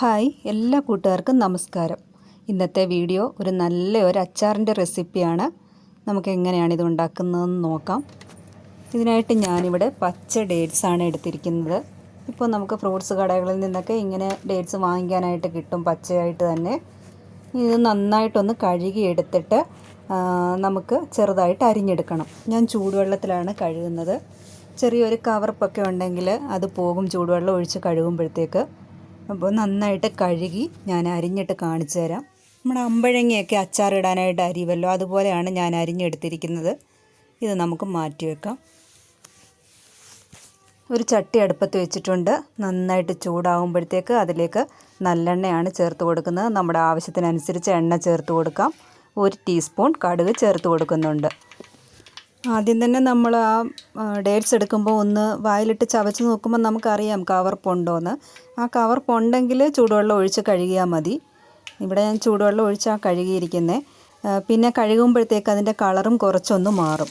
Hi എല്ലാ കൂട്ടുകാർക്കും നമസ്കാരം. ഇന്നത്തെ വീഡിയോ ഒരു നല്ല ഒരു അച്ചാറിന്റെ റെസിപ്പിയാണ്. നമുക്ക് എങ്ങനെയാണ് ഇത് ഉണ്ടാക്കുന്നതെന്ന് നോക്കാം. ഇതിനായിട്ട് ഞാനിവിടെ പച്ച ഡേറ്റ്സ് ആണ് എടുത്തിരിക്കുന്നത്. ഇപ്പോൾ നമുക്ക് ഫ്രൂട്ട്സ് കടകളിൽ നിന്നൊക്കെ ഇങ്ങനെ ഡേറ്റ്സ് വാങ്ങിക്കാനായിട്ട് കിട്ടും പച്ചയായിട്ട് തന്നെ. ഇത് നന്നായിട്ടൊന്ന് കഴുകിയെടുത്തിട്ട് നമുക്ക് ചെറുതായിട്ട് അരിഞ്ഞെടുക്കണം. ഞാൻ ചൂടുവെള്ളത്തിലാണ് കഴുകുന്നത്. ചെറിയൊരു കവർപ്പൊക്കെ ഉണ്ടെങ്കിൽ അത് പോകും ചൂടുവെള്ളം ഒഴിച്ച് കഴുകുമ്പോഴത്തേക്ക്. അപ്പോൾ നന്നായിട്ട് കഴുകി ഞാൻ അരിഞ്ഞിട്ട് കാണിച്ചു തരാം. നമ്മുടെ അമ്പഴങ്ങയൊക്കെ അച്ചാറിടാനായിട്ട് അരിവല്ലോ അതുപോലെയാണ് ഞാൻ അരിഞ്ഞെടുത്തിരിക്കുന്നത്. ഇത് നമുക്ക് മാറ്റി വെക്കാം. ഒരു ചട്ടി അടുപ്പത്ത് വെച്ചിട്ടുണ്ട്. നന്നായിട്ട് ചൂടാകുമ്പോഴത്തേക്ക് അതിലേക്ക് നല്ലെണ്ണയാണ് ചേർത്ത് കൊടുക്കുന്നത്. നമ്മുടെ ആവശ്യത്തിനനുസരിച്ച് എണ്ണ ചേർത്ത് കൊടുക്കാം. ഒരു ടീസ്പൂൺ കടുക് ചേർത്ത് കൊടുക്കുന്നുണ്ട്. ആദ്യം തന്നെ നമ്മൾ ആ ഡേറ്റ്സ് എടുക്കുമ്പോൾ ഒന്ന് വായിലിട്ട് ചവച്ച് നോക്കുമ്പോൾ നമുക്കറിയാം കവർപ്പുണ്ടോയെന്ന് ആ കവർപ്പുണ്ടെങ്കിൽ ചൂടുവെള്ളം ഒഴിച്ച് കഴുകിയാൽ മതി. ഇവിടെ ഞാൻ ചൂടുവെള്ളം ഒഴിച്ചാണ് കഴുകിയിരിക്കുന്നത് പിന്നെ കഴുകുമ്പോഴത്തേക്ക് അതിന്റെ കളറും കുറച്ചൊന്ന് മാറും.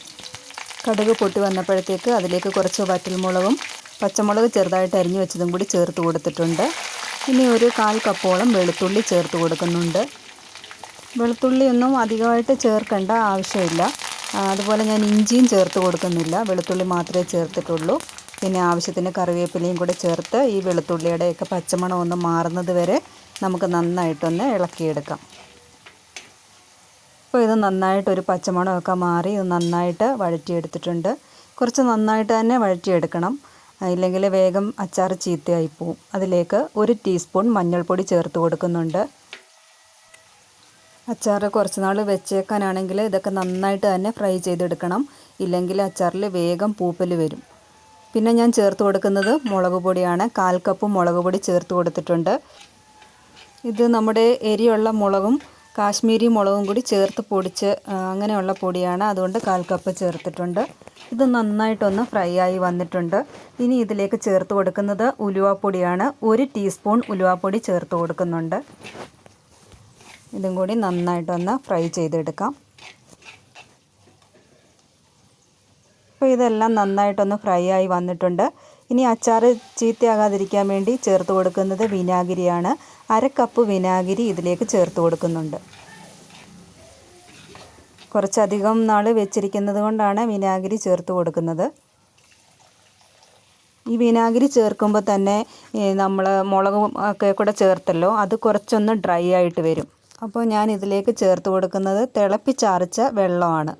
കടുക് പൊട്ടി വന്നപ്പോഴത്തേക്ക് അതിലേക്ക് കുറച്ച് വറ്റൽമുളകും പച്ചമുളക് ചെറുതായിട്ട് അരിഞ്ഞു വെച്ചതും കൂടി ചേർത്ത് കൊടുത്തിട്ടുണ്ട്. ഇനി ഒരു കാൽ കപ്പോളം വെളുത്തുള്ളി ചേർത്ത് കൊടുക്കുന്നുണ്ട്. വെളുത്തുള്ളിയൊന്നും അധികമായിട്ട് ചേർക്കേണ്ട ആവശ്യമില്ല. അതുപോലെ ഞാൻ ഇഞ്ചിയും ചേർത്ത് കൊടുക്കുന്നില്ല. വെളുത്തുള്ളി മാത്രമേ ചേർത്തിട്ടുള്ളൂ. പിന്നെ ആവശ്യത്തിന് കറിവേപ്പിലയും കൂടെ ചേർത്ത് ഈ വെളുത്തുള്ളിയുടെയൊക്കെ പച്ചമണം ഒന്ന് മാറുന്നത് വരെ നമുക്ക് നന്നായിട്ടൊന്ന് ഇളക്കിയെടുക്കാം. അപ്പോൾ ഇത് നന്നായിട്ടൊരു പച്ചമണമൊക്കെ മാറി ഇത് നന്നായിട്ട് വഴറ്റിയെടുത്തിട്ടുണ്ട്. കുറച്ച് നന്നായിട്ട് തന്നെ വഴറ്റിയെടുക്കണം. ഇല്ലെങ്കിൽ വേഗം അച്ചാർ ചീത്തയായി പോവും. അതിലേക്ക് ഒരു ടീസ്പൂൺ മഞ്ഞൾപ്പൊടി ചേർത്ത് കൊടുക്കുന്നുണ്ട്. അച്ചാർ കുറച്ച് നാൾ വെച്ചേക്കാനാണെങ്കിൽ ഇതൊക്കെ നന്നായിട്ട് തന്നെ ഫ്രൈ ചെയ്തെടുക്കണം. ഇല്ലെങ്കിൽ അച്ചാറിൽ വേഗം പൂപ്പൽ വരും. പിന്നെ ഞാൻ ചേർത്ത് കൊടുക്കുന്നത് മുളക് പൊടിയാണ്. കാൽ കപ്പ് മുളക് പൊടി ചേർത്ത് കൊടുത്തിട്ടുണ്ട്. ഇത് നമ്മുടെ എരിയുള്ള മുളകും കാശ്മീരി മുളകും കൂടി ചേർത്ത് പൊടിച്ച് അങ്ങനെയുള്ള പൊടിയാണ്. അതുകൊണ്ട് കാൽ കപ്പ് ചേർത്തിട്ടുണ്ട്. ഇത് നന്നായിട്ടൊന്ന് ഫ്രൈ ആയി വന്നിട്ടുണ്ട്. ഇനി ഇതിലേക്ക് ചേർത്ത് കൊടുക്കുന്നത് ഉലുവാപ്പൊടിയാണ്. ഒരു ടീസ്പൂൺ ഉലുവാപ്പൊടി ചേർത്ത് കൊടുക്കുന്നുണ്ട്. ഇതും കൂടി നന്നായിട്ടൊന്ന് ഫ്രൈ ചെയ്തെടുക്കാം. അപ്പോൾ ഇതെല്ലാം നന്നായിട്ടൊന്ന് ഫ്രൈ ആയി വന്നിട്ടുണ്ട്. ഇനി അച്ചാർ ചീത്തയാകാതിരിക്കാൻ വേണ്ടി ചേർത്ത് കൊടുക്കുന്നത് വിനാഗിരിയാണ്. അര കപ്പ് വിനാഗിരി ഇതിലേക്ക് ചേർത്ത് കൊടുക്കുന്നുണ്ട്. കുറച്ചധികം നാൾ വെച്ചിരിക്കുന്നത് കൊണ്ടാണ് വിനാഗിരി ചേർത്ത് കൊടുക്കുന്നത്. ഈ വിനാഗിരി ചേർക്കുമ്പോൾ തന്നെ നമ്മൾ മുളകും ഒക്കെ കൂടെ ചേർത്തല്ലോ അത് കുറച്ചൊന്ന് ഡ്രൈ ആയിട്ട് വരും. അപ്പോൾ ഞാൻ ഇതിലേക്ക് ചേർത്ത് കൊടുക്കുന്നത് തിളപ്പിച്ചാറിച്ച വെള്ളമാണ്.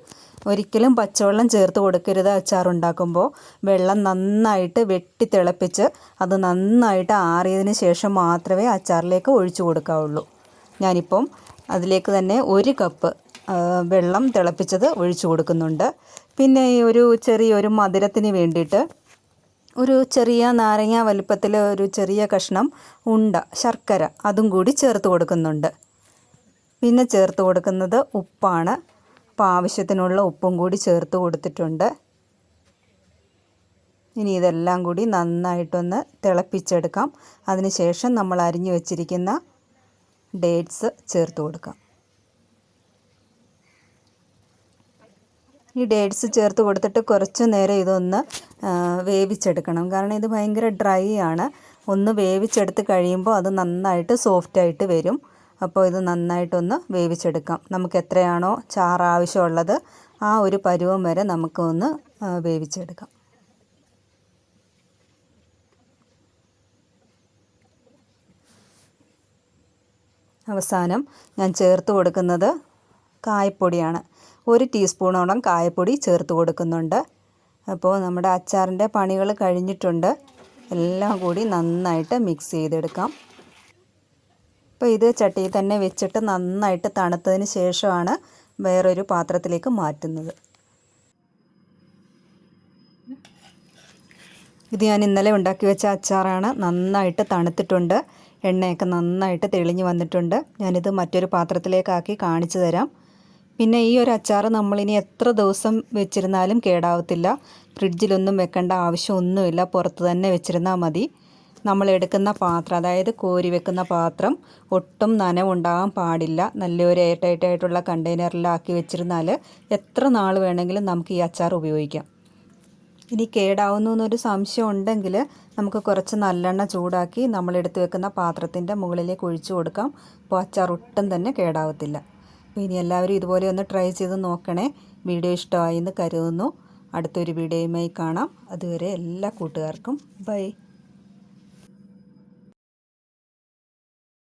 ഒരിക്കലും പച്ചവെള്ളം ചേർത്ത് കൊടുക്കരുത് അച്ചാർ ഉണ്ടാക്കുമ്പോൾ വെള്ളം നന്നായിട്ട് വെട്ടി തിളപ്പിച്ച് അത് നന്നായിട്ട് ആറിയതിന് ശേഷം മാത്രമേ അച്ചാറിലേക്ക് ഒഴിച്ചു കൊടുക്കാവുള്ളൂ. ഞാനിപ്പം അതിലേക്ക് തന്നെ ഒരു കപ്പ് വെള്ളം തിളപ്പിച്ചത് ഒഴിച്ചു കൊടുക്കുന്നുണ്ട്. പിന്നെ ഈ ഒരു ചെറിയൊരു മധുരത്തിന് വേണ്ടിയിട്ട് ഒരു ചെറിയ നാരങ്ങ വലിപ്പത്തിൽ ഒരു ചെറിയ കഷ്ണം ഉണ്ട ശർക്കര അതും കൂടി ചേർത്ത് കൊടുക്കുന്നുണ്ട്. പിന്നെ ചേർത്ത് കൊടുക്കുന്നത് ഉപ്പാണ്. അപ്പോൾ ആവശ്യത്തിനുള്ള ഉപ്പും കൂടി ചേർത്ത് കൊടുത്തിട്ടുണ്ട്. ഇനി ഇതെല്ലാം കൂടി നന്നായിട്ടൊന്ന് തിളപ്പിച്ചെടുക്കാം. അതിനുശേഷം നമ്മൾ അരിഞ്ഞു വച്ചിരിക്കുന്ന ഡേറ്റ്സ് ചേർത്ത് കൊടുക്കാം. ഈ ഡേറ്റ്സ് ചേർത്ത് കൊടുത്തിട്ട് കുറച്ച് നേരം ഇതൊന്ന് വേവിച്ചെടുക്കണം. കാരണം ഇത് ഭയങ്കര ഡ്രൈ ആണ്. ഒന്ന് വേവിച്ചെടുത്ത് കഴിയുമ്പോൾ അത് നന്നായിട്ട് സോഫ്റ്റായിട്ട് വരും. അപ്പോൾ ഇത് നന്നായിട്ടൊന്ന് വേവിച്ചെടുക്കാം. നമുക്ക് എത്രയാണോ ചാറ് ആവശ്യമുള്ളത് ആ ഒരു പരുവം വരെ നമുക്കൊന്ന് വേവിച്ചെടുക്കാം. അവസാനം ഞാൻ ചേർത്ത് കൊടുക്കുന്നത് കായപ്പൊടിയാണ്. ഒരു ടീസ്പൂണോളം കായപ്പൊടി ചേർത്ത് കൊടുക്കുന്നുണ്ട്. അപ്പോൾ നമ്മുടെ അച്ചാറിന്റെ പണികൾ കഴിഞ്ഞിട്ടുണ്ട്. എല്ലാം കൂടി നന്നായിട്ട് മിക്സ് ചെയ്തെടുക്കാം. അപ്പോൾ ഇത് ചട്ടിയിൽ തന്നെ വെച്ചിട്ട് നന്നായിട്ട് തണുത്തതിന് ശേഷമാണ് വേറൊരു പാത്രത്തിലേക്ക് മാറ്റുന്നത്. ഇത് ഞാൻ ഇന്നലെ ഉണ്ടാക്കി വെച്ച അച്ചാറാണ്. നന്നായിട്ട് തണുത്തിട്ടുണ്ട്. എണ്ണയൊക്കെ നന്നായിട്ട് തെളിഞ്ഞ് വന്നിട്ടുണ്ട്. ഞാനിത് മറ്റൊരു പാത്രത്തിലേക്കാക്കി കാണിച്ചു തരാം. പിന്നെ ഈ ഒരു അച്ചാർ നമ്മളിനി എത്ര ദിവസം വെച്ചിരുന്നാലും കേടാവത്തില്ല. ഫ്രിഡ്ജിലൊന്നും വെക്കേണ്ട ആവശ്യമൊന്നുമില്ല. പുറത്ത് തന്നെ വെച്ചിരുന്നാൽ മതി. നമ്മൾ എടുക്കുന്ന പാത്രം അതായത് കോരി വെക്കുന്ന പാത്രം ഒട്ടും നനവുണ്ടാകാൻ പാടില്ല. നല്ലൊരു എയർടൈറ്റായിട്ടുള്ള കണ്ടെയ്നറിലാക്കി വെച്ചിരുന്നാൽ എത്ര നാൾ വേണമെങ്കിലും നമുക്ക് ഈ അച്ചാർ ഉപയോഗിക്കാം. ഇനി കേടാവുന്നു എന്നൊരു സംശയം ഉണ്ടെങ്കിൽ നമുക്ക് കുറച്ച് നല്ലെണ്ണ ചൂടാക്കി നമ്മൾ എടുത്തു വെക്കുന്ന പാത്രത്തിന്റെ മുകളിലേക്ക് ഒഴിച്ചു കൊടുക്കാം. അപ്പോൾ അച്ചാർ ഒട്ടും തന്നെ കേടാവത്തില്ല. അപ്പോൾ ഇനി എല്ലാവരും ഇതുപോലെ ഒന്ന് ട്രൈ ചെയ്ത് നോക്കണേ. വീഡിയോ ഇഷ്ടമായി എന്ന് കരുതുന്നു. അടുത്തൊരു വീഡിയോയുമായി കാണാം. അതുവരെ എല്ലാ കൂട്ടുകാർക്കും ബൈ.